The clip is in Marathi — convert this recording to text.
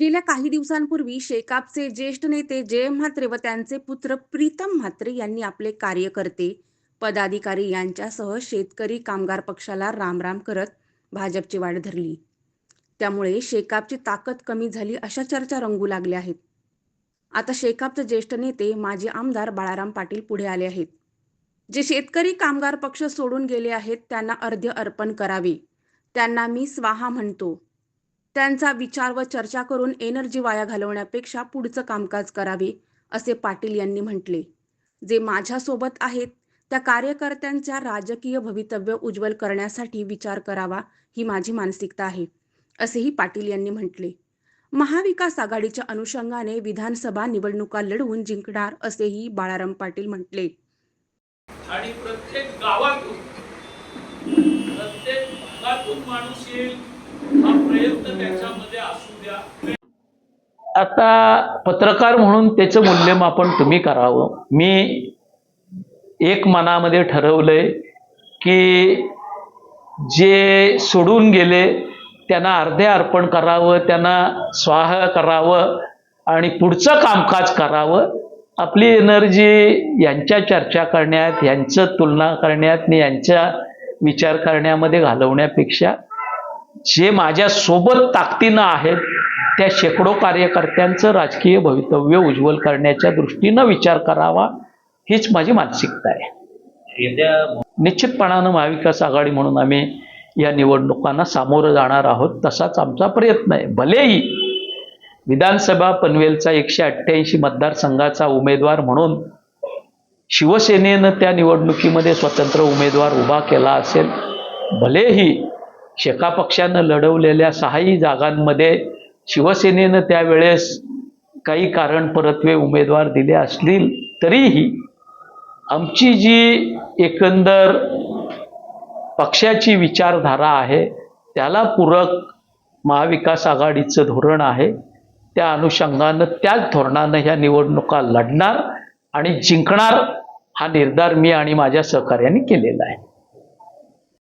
गेल्या काही दिवसांपूर्वी शेकापचे ज्येष्ठ नेते जय म्हात्रे व त्यांचे पुत्र प्रीतम म्हात्रे यांनी आपले कार्यकर्ते पदाधिकारी यांच्यासह शेतकरी कामगार पक्षाला रामराम करत भाजपची वाढ धरली. त्यामुळे शेकापची ताकद कमी झाली अशा चर्चा रंगू लागल्या आहेत. आता शेकापचे ज्येष्ठ नेते माजी आमदार बाळाराम पाटील पुढे आले आहेत. जे शेतकरी कामगार पक्ष सोडून गेले आहेत त्यांना अर्ध्य अर्पण करावे. त्यांना मी स्वाहा म्हणतो. त्यांचा विचार व चर्चा करून एनर्जी वाया घालवण्यापेक्षा पुढचं कामकाज करावे असे पाटील यांनी म्हटले. जे माझ्यासोबत आहेत त्या कार्यकर्त्यांच्या राजकीय भवितव्य उज्ज्वल करण्यासाठी विचार करावा ही माझी मानसिकता आहे असेही पाटील यांनी म्हटले. महाविकास आघाडीच्या अनुषंगाने विधानसभा निवडणुका लढवून जिंकणार असेही बाळाराम पाटील म्हटले. आणि प्रत्येक गावातून प्रत्येक भागातून माणूस येईल. प्रयत्न त्याच्यामध्ये असू द्या. आता पत्रकार म्हणून त्याचं मूल्यमापन तुम्ही करावं. मी एक मनामध्ये ठरवलंय की जे सोडून गेले त्यांना अर्धे अर्पण करावं त्यांना स्वाह करावं आणि पुढचं कामकाज करावं. आपली एनर्जी यांच्या चर्चा करण्यात यांचं तुलना करण्यात आणि यांचा विचार करण्यामध्ये घालवण्यापेक्षा जे माझ्या सोबत ताकदीनं आहेत त्या शेकडो कार्यकर्त्यांचं राजकीय भवितव्य उज्ज्वल करण्याच्या दृष्टीनं विचार करावा हीच माझी मानसिकता आहे. निश्चितपणानं महाविकास आघाडी म्हणून आम्ही या निवडणुकांना सामोरं जाणार आहोत तसाच आमचा प्रयत्न आहे. भलेही विधानसभा पनवेलचा एकशे अठ्ठ्याऐंशी मतदारसंघाचा उमेदवार म्हणून शिवसेनेनं त्या निवडणुकीमध्ये स्वतंत्र उमेदवार उभा केला असेल भलेही शेका पक्षानं लढवलेल्या सहाही जागांमध्ये शिवसेनेनं त्यावेळेस काही कारण परत्वे उमेदवार दिले असतील तरीही आमची जी एकंदर पक्षाची विचारधारा आहे त्याला पूरक महाविकास आघाडीचं धोरण आहे. त्या अनुषंगानं त्याच धोरणानं ह्या निवडणुका लढणार आणि जिंकणार हा निर्धार मी आणि माझ्या सहकार्याने केलेला आहे.